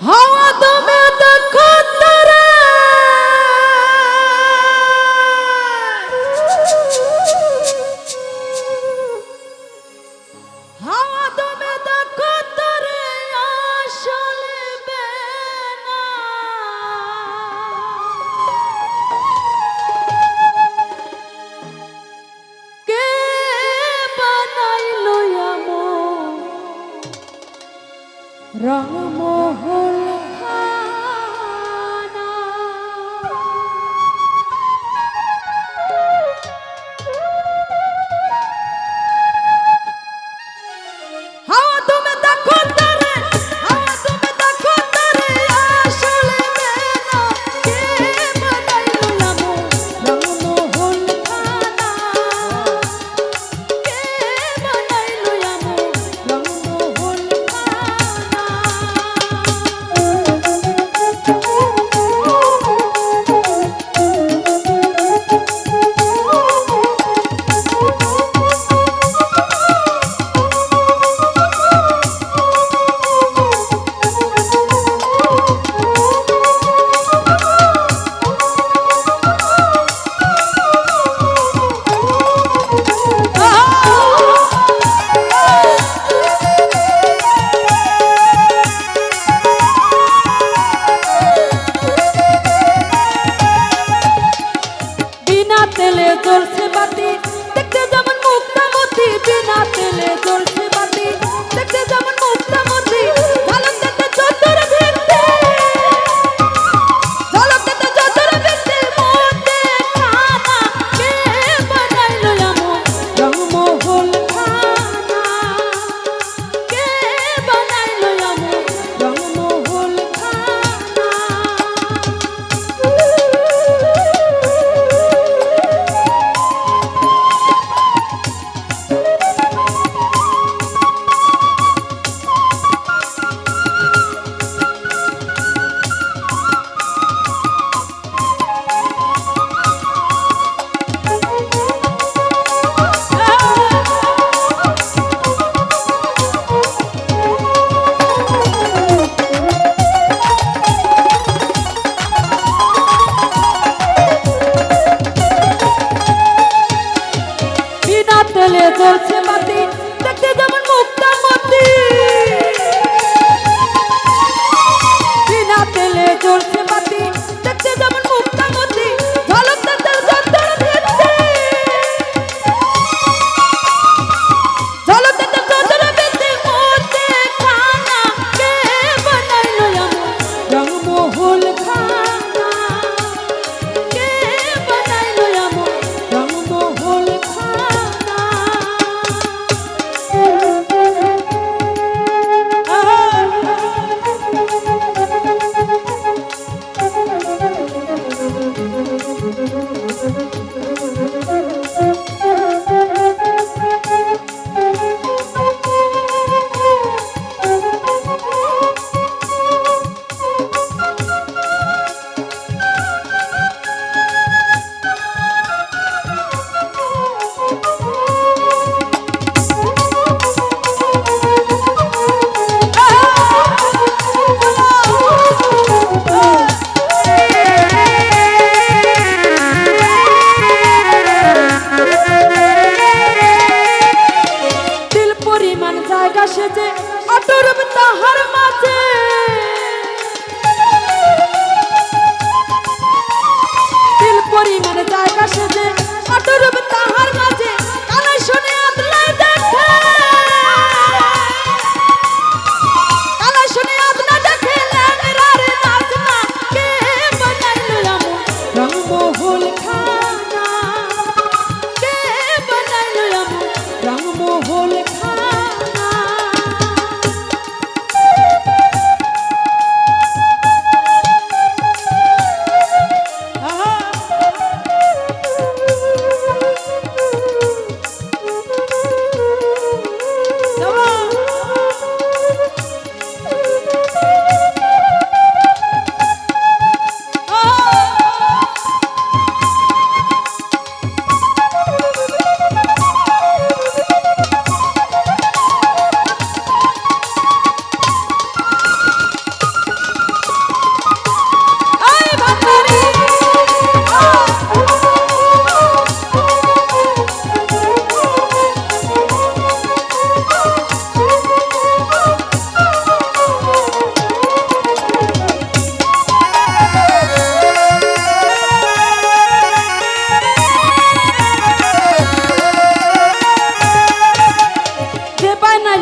হাওয়া তুমি দেখো তারে। হাওয়া তুমি দেখো তারে আসলে বেনা। কে বানাইলো এমন রংমহল que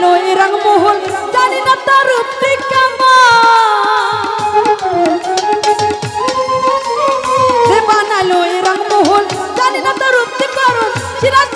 কেন এরাং মহল জানি না তার বানালো এরাং মহল জানি না তার সিরাজ